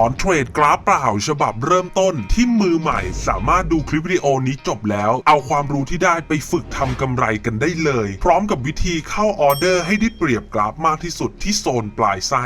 อนเทรดกราฟเปล่าฉบับเริ่มต้นที่มือใหม่สามารถดูคลิปวิดีโอนี้จบแล้ว เอาความรู้ที่ได้ไปฝึกทำกำไรกันได้เลย พร้อมกับวิธีเข้าออเดอร์ให้ได้เปรียบกราฟมากที่สุดที่โซนปลายไส้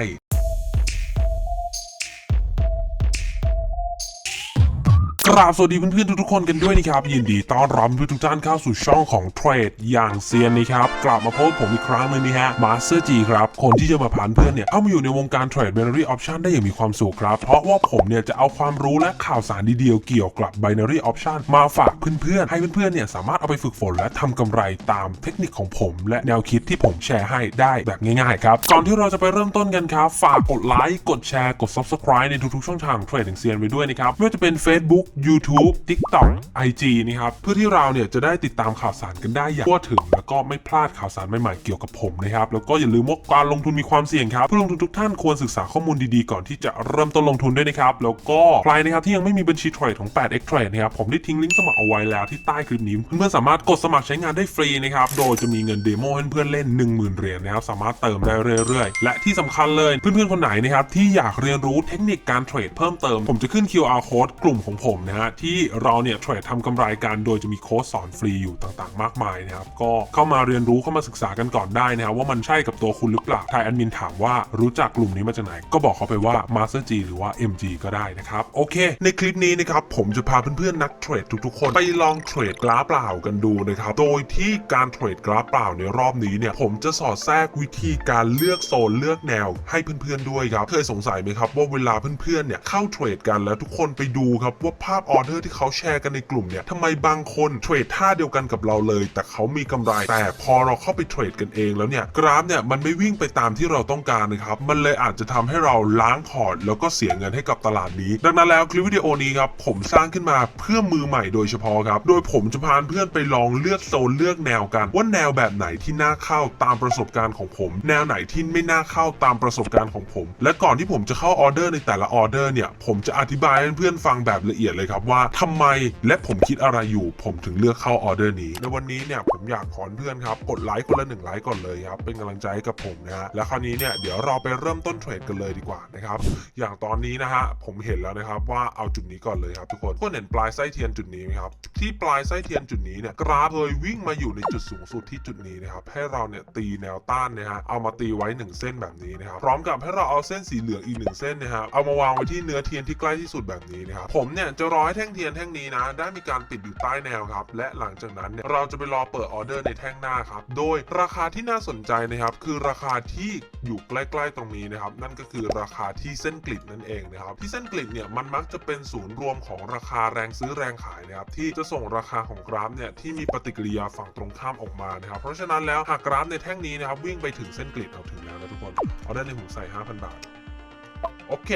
กราบสวัสดีเพื่อนๆทุกๆคนกันด้วยนะครับ ยินดีต้อนรับเพื่อนทุกท่านเข้าสู่ช่องของเทรดอย่างเซียนนะครับกลับมาพบผมอีกครั้งหนึงนะฮะมาสเตอร์จีครับ คนที่จะมาผ่านเพื่อนเนี่ยเข้ามาอยู่ในวงการเทรด binary option ได้อย่างมีความสุขครับ เพราะว่าผมเนี่ยจะเอาความรู้และข่าวสารดีๆเกี่ยวกับ binary option มาฝากเพื่อนๆให้เพื่อนๆเนี่ยสามารถเอาไปฝึกฝนและทำกำไรตามเทคนิคของผม และแนวคิดที่ผมแชร์ให้ได้แบบง่ายๆครับก่อนที่เราจะไปเริ่มต้นกันครับฝากกดไลค์กดแชร์กด subscribe ในทุกๆช่องทางเทรดอย่างเซียนไว้ด้วยนะครับไม่ว่าจะเป็น Facebook YouTube TikTok IG นะครับเพื่อที่เราเนี่ยจะได้ติดตามข่าวสารกันได้อย่างทั่วถึง แล้วก็ไม่พลาดข่าวสารใหม่ๆเกี่ยวกับผมนะครับแล้วก็อย่าลืมว่าการลงทุนมีความเสี่ยงครับผู้ลงทุนทุกท่านควรศึกษาข้อมูลดีๆ ก่อนที่จะเริ่มต้นลงทุนด้วยนะครับแล้วก็ใครนะครับที่ยังไม่มีบัญชีเทรดของ 8x Trade นะครับผมได้ทิ้งลิงก์สมัครเอาไว้แล้วที่ใต้คลิปนี้เพื่อนๆสามารถกดสมัครใช้งานได้ฟรีนะครับโดยจะมีเงินเดโมให้เพื่อนๆเล่น 10,000เหรียญนะครับสามารถเติมได้เรื่อยๆ และที่สำคัญเลยเพื่อนๆคนไหนนะครับที่อยากเรียนรู้เทคนิคการเทรดเพิ่มเติมผมจะขึ้น QR code กลุ่มของผมนะฮะที่เราเนี่ยเทรดทำกำไรกันโดยจะมีโค้ดสอนฟรีอยู่ต่างๆ มากมายนะครับก็เข้ามาเรียนรู้เข้ามาศึกษากันก่อนได้นะครับว่ามันใช่กับตัวคุณหรือเปล่าทายแอดมินถามว่ารู้จักกลุ่มนี้มาจากไหน ก็บอกเขาไปว่า Master G หรือว่า MG ก็ได้นะครับโอเค ในคลิปนี้นะครับผมจะพาเพื่อนๆนักเทรดทุกๆ คนไปลองเทรดกราฟเปล่ากันดูนะครับโดยที่การเทรดกราฟเปล่าในรอบนี้เนี่ยผมจะสอดแทรกวิธีการเลือกโซนเลือกแนวให้เพื่อนๆด้วยครับเคยสงสัยไหมครับว่าเวลาเพื่อนๆเนี่ยเข้าเทรดกันแล้วทุกคนไปดูครับว่าภาาพออเดอร์ที่เขาแชร์กันในกลุ่มเนี่ยทำไมบางคนเทรดท่าเดียวกันกับเราเลย แต่เขามีกำไร แต่พอเราเข้าไปเทรดกันเองแล้วเนี่ยกราฟเนี่ยมันไม่วิ่งไปตามที่เราต้องการนะครับ มันเลยอาจจะทำให้เราล้างพอร์ตแล้วก็เสียเงินให้กับตลาดนี้ ดังนั้นแล้วคลิปวิดีโอนี้ครับผมสร้างขึ้นมาเพื่อมือใหม่โดยเฉพาะครับ โดยผมจะพาเพื่อนไปลองเลือกโซนเลือกแนวกัน ว่าแนวแบบไหนที่น่าเข้าตามประสบการณ์ของผม แนวไหนที่ไม่น่าเข้าตามประสบการณ์ของผม และก่อนที่ผมจะเข้าออเดอร์ในแต่ละออเดอร์เนี่ยผมจะอธิบายให้เพื่อนฟังแบบละเอียดเลยครับว่าทำไมและผมคิดอะไรอยู่ ผมถึงเลือกเข้าออเดอร์นี้ ในวันนี้เนี่ยผมอยากขอเพื่อนครับ กดไลค์คนละหนึ่งไลค์ก่อนเลยครับ เป็นกำลังใจให้กับผมนะฮะ และคราวนี้เนี่ยเดี๋ยวเราไปเริ่มต้นเทรดกันเลยดีกว่านะครับ อย่างตอนนี้นะฮะผมเห็นแล้วนะครับว่าเอาจุดนี้ก่อนเลยครับทุกคนทุกคนเห็นปลายไส้เทียนจุดนี้ไหมครับ ที่ปลายไส้เทียนจุดนี้เนี่ยกราฟเคยวิ่งมาอยู่ในจุดสูงสุดที่จุดนี้นะครับ ให้เราเนี่ยตีแนวต้านนะฮะ เอามาตีไว้หนึ่งเส้นแบบนี้นะครับ พร้อมกับให้เราเอาเส้นสีเหลืองอีกหนึ่งเส้นนะครับ เอามาวางไว้ที่เนื้อเทียนที่ใกล้ที่สุดแบบนี้นะครับ ผมเนี่ยจะรอให้แท่งเทียนแท่งนี้นะ ได้มีการปิดอยู่ใต้แนวครับ และหลังจากนั้นเนี่ยเราจะไปรอเปิดออเดอร์ในแท่งหน้าครับ โดยราคาที่น่าสนใจนะครับ คือราคาที่อยู่ใกล้ๆตรงนี้นะครับ นั่นก็คือราคาที่เส้นกลิดนั่นเองนะครับ ที่เส้นกลิดเนี่ยมันมักจะเป็นศูนย์รวมของราคาแรงซื้อแรงขายนะครับ ที่จะส่งราคาของกราฟเนี่ยที่มีปฏิกิริยาฝั่งตรงข้ามออกมานะครับ เพราะฉะนั้นแล้วหากกราฟในแท่งนี้นะครับวิ่งไปถึงเส้นกลิดเอาถึงแล้วนะทุกคนออเดอร์ในผมใส่ 5,000 บาทโอเค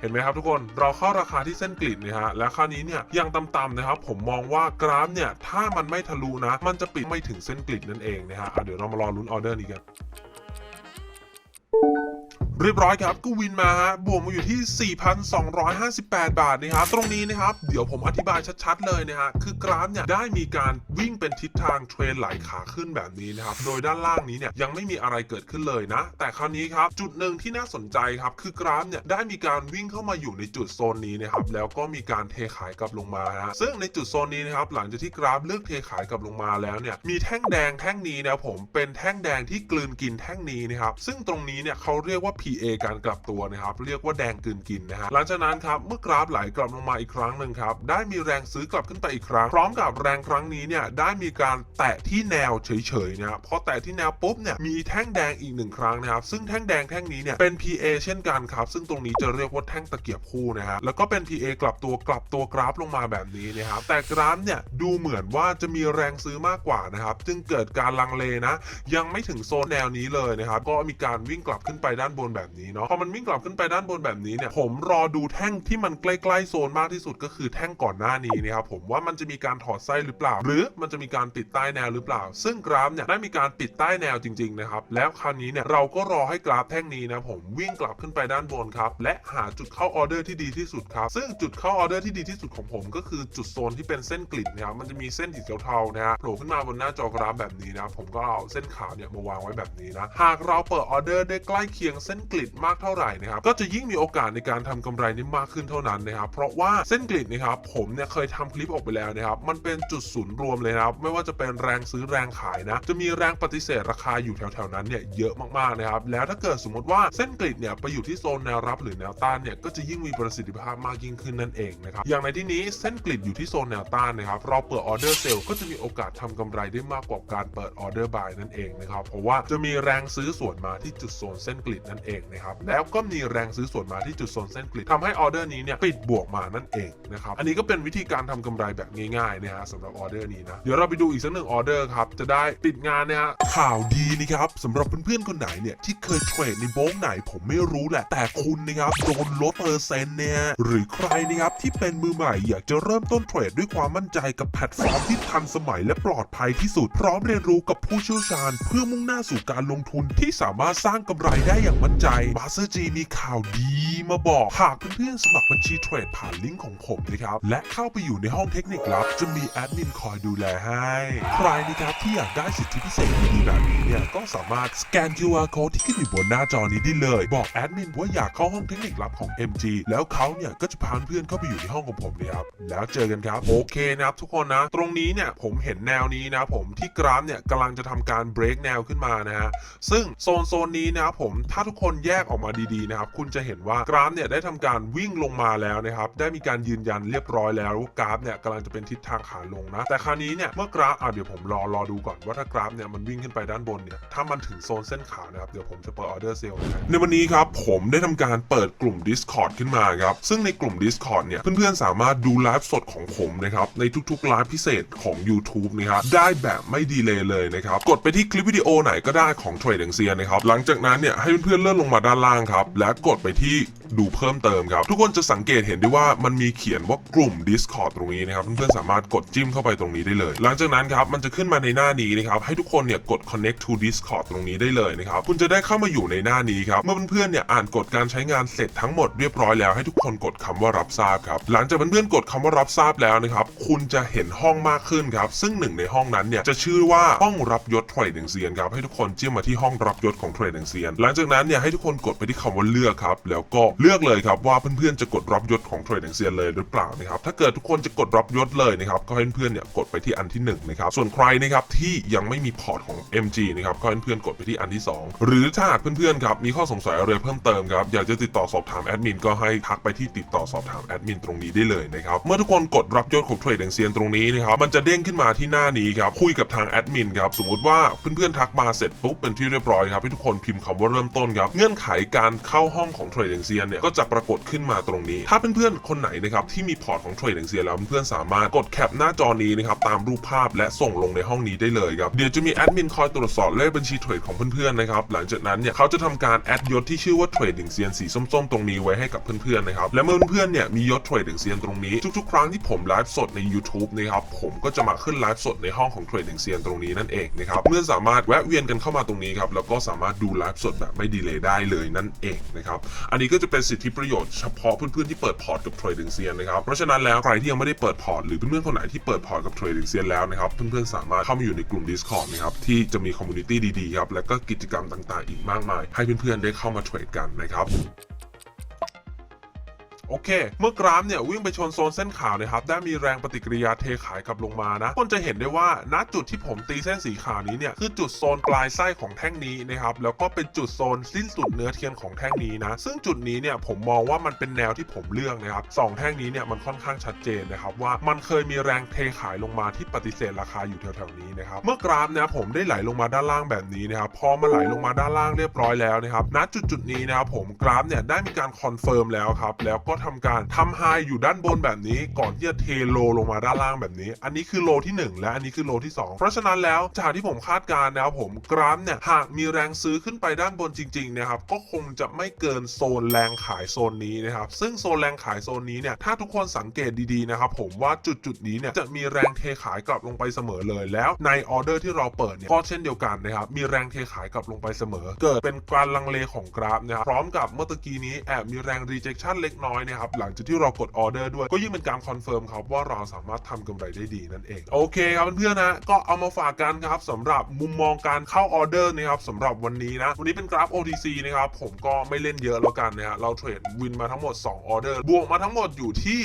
เห็นไหมครับทุกคนเราเข้าราคาที่เส้นกลิดนะฮะและคราวนี้เนี่ยยังต่ำๆนะครับผมมองว่ากราฟเนี่ยถ้ามันไม่ทะลุนะ มันจะปิดไม่ถึงเส้นกลิดนั่นเองนะฮะอะเดี๋ยวเรามารอลุ้นออเดอร์นี้กัน เรียบร้อยครับก็วินมาฮะบวกมาอยู่ที่ 4,258 บาทนะครับตรงนี้นะครับ เดี๋ยวผมอธิบายชัดๆเลยนะฮะคือกราฟเนี่ยได้มีการวิ่งเป็นทิศทางเทรนไหลขาขึ้นแบบนี้นะครับโดยด้านล่างนี้เนี่ยยังไม่มีอะไรเกิดขึ้นเลยนะ แต่คราวนี้ครับจุดหนึ่งที่น่าสนใจครับคือกราฟเนี่ยได้มีการวิ่งเข้ามาอยู่ในจุดโซนนี้นะครับแล้วก็มีการเทขายกลับลงมาฮะซึ่งในจุดโซนนี้นะครับหลังจากที่กราฟเลือกเทขายกลับลงมาแล้วเนี่ยมีแท่งแดงแท่งนี้นะผมเป็นแท่งแดงที่กลืนกินแท่งนี้นะครับซึ่งตรงนี้เนี่ยเขาเรียกว่า PA การกลับตัวนะครับเรียกว่าแดงกลืนกินนะฮะหลังจากนั้นครับเมื่อกราฟไหลกลับลงมาอีกครั้งหนึ่งครับได้มีแรงซื้อกลับขึ้นไปอีกครั้ง พร้อมกับแรงครั้งนี้เนี่ยได้มีการแตะที่แนวเฉยๆนะครับพอแตะที่แนวปุ๊บเนี่ยมีแท่งแดงอีกหนึ่งครั้งนะครับซึ่งแท่งแดงแท่งนี้เนี่ยเป็น PA เช่นกันครับซึ่งตรงนี้จะเรียกว่าแท่งตะเกียบคู่นะฮะแล้วก็เป็น PA กลับตัวกลับตัวกราฟลงมาแบบนี้นะครับแต่กราฟเนี่ยดูเหมือนว่าจะมีแรงซื้อมากกว่านะครับจึงเกิดการลังเลนะ ยังไม่ถึงโซนแนวนี้เลยนะครับก็มีการวิ่งกลับขึ้นไปด้านบนแบบนี้เนาะพอมันวิ่งกลับขึ้นไปด้านบนแบบนี้เนี่ยผมรอดูแท่งที่มันใกล้ๆโซนมากที่สุดก็คือแท่งก่อนหน้านี้นะครับผมว่ามันจะมีการถอดไส้หรือเปล่า หรือมันจะมีการปิดใต้แนวหรือเปล่า ซึ่งกราฟเนี่ยได้มีการปิดใต้แนวจริงๆนะครับแล้วคราวนี้เนี่ยเราก็รอให้กราฟแท่งนี้นะผมวิ่งกลับขึ้นไปด้านบนครับและหาจุดเข้าออเดอร์ที่ดีที่สุดครับซึ่งจุดเข้าออเดอร์ที่ดีที่สุดของผมก็คือจุดโซนที่เป็นเส้นกลิ่นนะครับมันจะมีเส้นสีเทาๆนะฮะโผล่ขึ้นมาบนหน้าจอกราฟแบบนี้นะผมก็เอาเส้นขาวเนี่ยมาวางไว้แบบนี้นะหากเราเปิดออเดอร์ได้ใกล้เคียงเส้นกลิดมากเท่าไหร่นะครับก็จะยิ่งมีโอกาสในการทำกำไรนี้มากขึ้นเท่านั้นนะครับเพราะว่าเส้นกลิดนะครับผมเนี่ยเคยทำคลิปออกไปแล้วนะครับมันเป็นจุดศูนย์รวมเลยนะครับไม่ว่าจะเป็นแรงซื้อแรงขายนะจะมีแรงปฏิเสธราคาอยู่แถวๆนั้นเนี่ยเยอะมากๆนะครับแล้วถ้าเกิดสมมติว่าเส้นกลิดเนี่ยไปอยู่ที่โซนแนวรับหรือแนวต้านเนี่ยก็จะยิ่งมีประสิทธิภาพมากยิ่งขึ้นนั่นเองนะครับอย่างในที่นี้เส้นกลิดอยู่ที่โซนแนวต้านนะครับเราเปิดออเดอร์เซลล์ก็จะมีโอกาสทำกำไรได้มากกว่าการเปิดออเดอร์บายนั่นเองนะครับเพราะว่าจะมีแรงซื้อส่วนมาที่จุดโซนเส้นกลิดนั่นเองนะครับแล้วก็มีแรงซื้อส่วนมาที่จุดโซนเส้นกลิดทำให้ออเดอร์นี้เนี่ยปิดบวกมานั่นเองนะครับอันนี้ก็เป็นวิธีการทำกำไรแบบง่ายๆนะฮะสำหรับออเดอร์นี้นะเดี๋ยวเราไปดูอีกสักหนึ่งออเดอร์ครับจะได้ปิดงานนะฮะข่าวดีนะครับสำหรับเพื่อนๆคนไหนเนี่ยที่เคยเทรดในโบงไหนผมไม่รู้แหละแต่คุณนะครับโดนลดเปอร์เซ็นต์เนี่ยหรือใครนะครับที่เป็นมือใหม่อยากจะเริ่มต้นเทรดด้วยความมั่นใจกับแพลตฟอร์มที่ทันสมัยและปลอดภัยที่สุด พร้อมเรียนรู้กับผู้เชี่ยวชาญ เพื่อมุ่งหน้าสู่การลงทุนที่สามารถสร้างกำไรได้อย่างมั่นใจมาสเตอร์จีมีข่าวดีมาบอก หากเพื่อนๆสมัครบัญชีเทรดผ่านลิงก์ของผมนะครับ และเข้าไปอยู่ในห้องเทคนิคลับ จะมีแอดมินคอยดูแลให้ ใครนะครับที่อยากได้สิทธิพิเศษดีๆแบบนี้เนี่ย ก็สามารถสแกน QR code ที่ขึ้นอยู่บนหน้าจอนี้ได้เลย บอกแอดมินว่าอยากเข้าห้องเทคนิคลับของ MG แล้วเขาเนี่ยก็จะพาเพื่อนเข้าไปอยู่ในห้องของผมเลยครับแล้วเจอกันครับโอเคนะครับทุกคนนะ ตรงนี้เนี่ยผมเห็นแนวนี้นะผมที่กราฟเนี่ยกำลังจะทำการ break แนวขึ้นมานะฮะซึ่งโซนโซนนี้นะผมถ้าทุกคนนแยกออกมาดีๆนะครับคุณจะเห็นว่ากราฟเนี่ยได้ทำการวิ่งลงมาแล้วนะครับได้มีการยืนยันเรียบร้อยแล้วว่ากราฟเนี่ยกำลังจะเป็นทิศทางขาลงนะ แต่คราวนี้เนี่ยเมื่อกราฟอะเดี๋ยวผมรอรอดูก่อนว่าถ้ากราฟเนี่ยมันวิ่งขึ้นไปด้านบนเนี่ยถ้ามันถึงโซนเส้นขาวนะครับเดี๋ยวผมจะเปิดออเดอร์เซลล์ในวันนี้ครับผมได้ทำการเปิดกลุ่ม Discord ขึ้นมาครับซึ่งในกลุ่ม Discord เนี่ยเพื่อนๆสามารถดูไลฟ์สดของผมนะครับในทุกๆไลฟ์พิเศษของ YouTube นะครับได้แบบไม่ดีเลยเลยนะครับกดไปที่คลิปวิดีโอไหนก็ได้ของ Trade เซียนะครับหลังจากนั้นเนี่ยให้เพื่อนๆเลื่อนลงมาด้านล่างครับ และกดไปที่ดูเพิ่มเติมครับ ทุกคนจะสังเกตเห็นได้ว่ามันมีเขียนว่ากลุ่ม Discord ตรงนี้นะครับเพื่อนๆสามารถกดจิ้มเข้าไปตรงนี้ได้เลย หลังจากนั้นครับมันจะขึ้นมาในหน้านี้นะครับให้ทุกคนเนี่ยกด connect to Discord ตรงนี้ได้เลยนะครับคุณจะได้เข้ามาอยู่ในหน้านี้ครับเมื่อเพื่อนๆเนี่ยอ่านกฎการใช้งานเสร็จทั้งหมดเรียบร้อยแล้วให้ทุกคนกดคำว่ารับทราบครับหลังจากเพื่อนๆกดคำว่ารับทราบแล้วนะครับคุณจะเห็นห้องมากขึ้นครับซึ่งหนึ่งในห้องนั้นเนี่ยจะชื่อว่าห้องรับยศเทรดเซียนครับให้ทุกคนจิ้มมาที่ห้องรับยศของเทรดเซียนหลังจากนั้นเนี่ยให้ทุกคนกดไปที่คำว่าเลือกครับ แล้วก็เลือกเลยครับว่าเพื่อนๆจะกดรับยศของเทรดเซียนเลยหรือเปล่านะครับ ถ้าเกิดทุกคนจะกดรับยศเลยนะครับ ก็ให้เพื่อนๆเนี่ยกดไปที่อันที่หนึ่งนะครับ ส่วนใครนะครับที่ยังไม่มีพอร์ตของ MG นะครับ ก็ให้เพื่อนๆกดไปที่อันที่สองหรือถ้าหากเพื่อนๆครับมีข้อสงสัยอะไรเพิ่มเติมครับ อยากจะติดต่อสอบถามแอดมินก็ให้ทักไปที่ติดต่อสอบถามแอดมินตรงนี้ได้เลยนะครับ เมื่อทุกคนกดรับยศของเทรดเซียนตรงนี้นะครับ มันจะเด้งขึ้นมาที่หน้านี้ครับ คุยกับทางแอดมินครับ สมมติว่าเพื่อนๆทักมาเสร็จปุ๊บเป็นที่เรียบร้อยครับให้ทุกคนพิมพ์คำว่าเริ่มต้นครับเงื่อนไขการเข้าห้องของเทรดเซียนเนี่ยก็จะปรากฏขึ้นมาตรงนี้ ถ้าเพื่อนๆคนไหนนะครับที่มีพอร์ตของเทรดเซียนแล้วเพื่อนๆสามารถกดแคปหน้าจอนี้นะครับตามรูปภาพและส่งลงในห้องนี้ได้เลยครับเดี๋ยวจะมีแอดมินคอยตรวจสอบเลขบัญชีเทรดของเพื่อนๆนะครับหลังจากนั้นเนี่ยเขาจะทำการแอดยศที่ชื่อว่าเทรดเซียนสีส้มๆตรงนี้ไว้ให้กับเพื่อนๆนะครับและเมื่อเพื่อนๆเนี่ยมียศเทรดเซียนตรงนี้ทุกๆ ครั้งที่ผมไลฟ์สดใน YouTube นะครับผมก็จะมาขึ้นไลฟ์สดในห้องของเทรดเซียนตรงนี้นั่นเองนะครับเพื่อนสามารถแวะเวียนกันเข้ามาตรงนี้ครับแล้วก็สามารถดูไลฟ์สดแบบไม่ดีเลยได้ได้เลยนั่นเองนะครับอันนี้ก็จะเป็นสิทธิประโยชน์เฉพาะเพื่อนๆที่เปิดพอร์ตกับเทรดิงเซียนนะครับเพราะฉะนั้นแล้วใครที่ยังไม่ได้เปิดพอร์ตหรือเพื่อนๆคนไหนที่เปิดพอร์ตกับเทรดิงเซียนแล้วนะครับเพื่อนๆสามารถเข้ามาอยู่ในกลุ่ม Discord นะครับที่จะมีคอมมูนิตี้ดีๆครับและก็กิจกรรมต่างๆ อีกมากมาย ให้เพื่อนๆได้เข้ามาเทรดกันนะครับ โอเค เมื่อกราฟเนี่ยวิ่งไปชนโซนเส้นขาวนะครับได้มีแรงปฏิกิริยาเทขายกลับลงมานะคนจะเห็นได้ว่าณจุดที่ผมตีเส้นสีขาวนี้เนี่ยคือจุดโซนปลายไส้ของแท่งนี้นะครับแล้วก็เป็นจุดโซนสิ้นสุดเนื้อเทียนของแท่งนี้นะ ซึ่งจุดนี้เนี่ยผมมองว่ามันเป็นแนวที่ผมเลือกนะครับสองแท่งนี้เนี่ยมันค่อนข้างชัดเจนนะครับว่ามันเคยมีแรงเทขายลงมาที่ปฏิเสธราคาอยู่แถวๆนี้นะครับเมื่อกราฟเนี่ยผมได้ไหลลงมาด้านล่างแบบนี้นะครับพอมาไหลลงมาด้านล่างเรียบร้อยแล้วนะครับณจุดจุดนี้นะครับผมกราฟเนี่ยได้มีการคอนเฟิร์มแล้วครับแล้วก็ทำการทำไฮอยู่ด้านบนแบบนี้ ก่อนที่จะเทโลลงมาด้านล่างแบบนี้ อันนี้คือโลที่หนึ่งและอันนี้คือโลที่สองเพราะฉะนั้นแล้วจากที่ผมคาดการณ์นะครับผมกราฟเนี่ยหากมีแรงซื้อขึ้นไปด้านบนจริงๆนะครับก็คงจะไม่เกินโซนแรงขายโซนนี้นะครับซึ่งโซนแรงขายโซนนี้เนี่ยถ้าทุกคนสังเกตดีๆนะครับผมว่าจุดจุดนี้เนี่ยจะมีแรงเทขายกลับลงไปเสมอเลย แล้วในออเดอร์ที่เราเปิดเนี่ยก็เช่นเดียวกันนะครับมีแรงเทขายกลับลงไปเสมอ เกิดเป็นการลังเลของกราฟนะครับพร้อมกับเมื่อตะกี้นี้แอบมีแรง rejection เล็กน้อยนะครับหลังจากที่เรากดออเดอร์ด้วยก็ยิ่งเป็นการคอนเฟิร์มครับว่าเราสามารถทำกำไรได้ดีนั่นเองโอเคครับเพื่อนๆนะก็เอามาฝากกันครับสำหรับมุมมองการเข้าออเดอร์นะครับสำหรับวันนี้นะวันนี้เป็นกราฟ OTC นะครับผมก็ไม่เล่นเยอะแล้วกันนะฮะเราเทรดวินมาทั้งหมด 2 ออเดอร์ บวกมาทั้งหมดอยู่ที่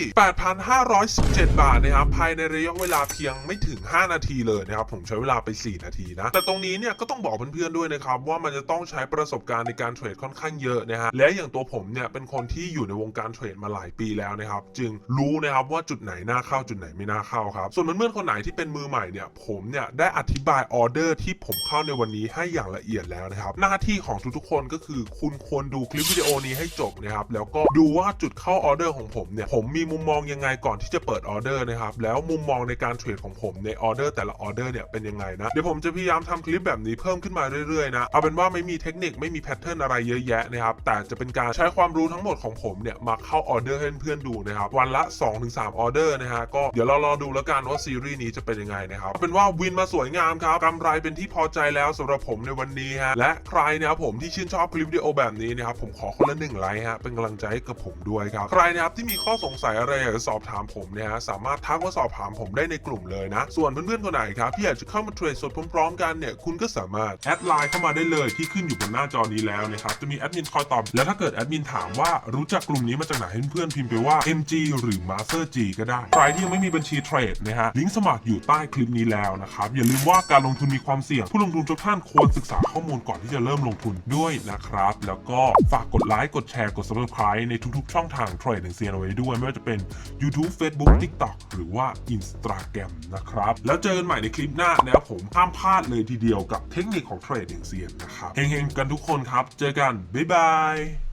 8,517 บาทนะครับภายในระยะเวลาเพียงไม่ถึง 5 นาทีเลยนะครับผมใช้เวลาไป 4 นาทีนะแต่ตรงนี้เนี่ยก็ต้องบอกเพื่อนๆด้วยนะครับว่ามันจะต้องใช้ประสบการณ์ในการเทรดค่อนข้างเยอะนะฮะและอย่างตัวผมเนี่ยเป็นคนที่อยู่ในวงการเทรดมาหลายปีแล้วนะครับ จึงรู้นะครับว่าจุดไหนน่าเข้าจุดไหนไม่น่าเข้าครับ ส่วนเพื่อนๆคนไหนที่เป็นมือใหม่เนี่ยผมเนี่ยได้อธิบายออเดอร์ที่ผมเข้าในวันนี้ให้อย่างละเอียดแล้วนะครับ หน้าที่ของทุกๆคนก็คือ คุณควรดูคลิปวิดีโอนี้ให้จบนะครับแล้วก็ดูว่าจุดเข้าออเดอร์ของผมเนี่ยผมมีมุมมองยังไงก่อนที่จะเปิดออเดอร์นะครับแล้วมุมมองในการเทรดของผมในออเดอร์แต่ละออเดอร์เนี่ยเป็นยังไงนะเดี๋ยวผมจะพยายามทำคลิปแบบนี้เพิ่มขึ้นมาเรื่อยๆนะเอาเป็นว่าไม่มีเทคนิคไม่มีแพทเทิร์นอะไรเยอะแยะนะครับแต่จะเป็นการใช้ความรู้ทั้งหมดของผมเนี่ยมาเข้าออเดอร์ให้เพื่อนๆดูนะครับวันละ 2-3 ออเดอร์นะฮะก็เดี๋ยวเรารอดูแล้วกันว่าซีรีส์นี้จะเป็นยังไงนะครับเป็นว่าวินมาสวยงามครับกำไรเป็นที่พอใจแล้วสำหรับผมในวันนี้ฮะและใครนะครับผมที่ชื่นชอบคลิปวิดีโอแบบนี้นะครับผมขอคนละหนึ่งไลค์ฮะเป็นกำลังใจให้กับผมด้วยครับใครนะครับที่มีข้อสงสัยอะไรอยากจะสอบถามผมเนี่ยฮะสามารถทักมาสอบถามผมได้ในกลุ่มเลยนะ ส่วนเพื่อนๆคนไหนครับที่อยากจะเข้ามาเทรดสดพร้อมๆกันเนี่ยคุณก็สามารถแอดไลน์เข้ามาได้เลยที่ขึ้นอยู่บนหน้าจอนี้แล้วนะครับจะมีแอดมินคอยตอบแล้วถ้าเกิดแอดมินถามว่ารู้จักกลุ่มนี้มาจากไหนให้เพื่อนพิมพ์ไปว่า MG หรือ Master G ก็ได้ ใครที่ยังไม่มีบัญชีเทรดนะฮะ ลิงก์สมัครอยู่ใต้คลิปนี้แล้วนะครับ อย่าลืมว่าการลงทุนมีความเสี่ยง ผู้ลงทุนทุกท่านควรศึกษาข้อมูลก่อนที่จะเริ่มลงทุนด้วยนะครับ แล้วก็ฝากกดไลค์ กดแชร์ กด subscribe ในทุกๆ ช่องทางเทรดของเซียนเอาไว้ด้วย ไม่ว่าจะเป็น YouTube Facebook TikTok หรือว่า Instagram นะครับ แล้วเจอกันใหม่ในคลิปหน้านะครับผมห้ามพลาดเลยทีเดียวกับเทคนิคของเทรดอย่งเซียนนะครับเฮงๆกันทุกคนครับ เจอกันบ๊ายบาย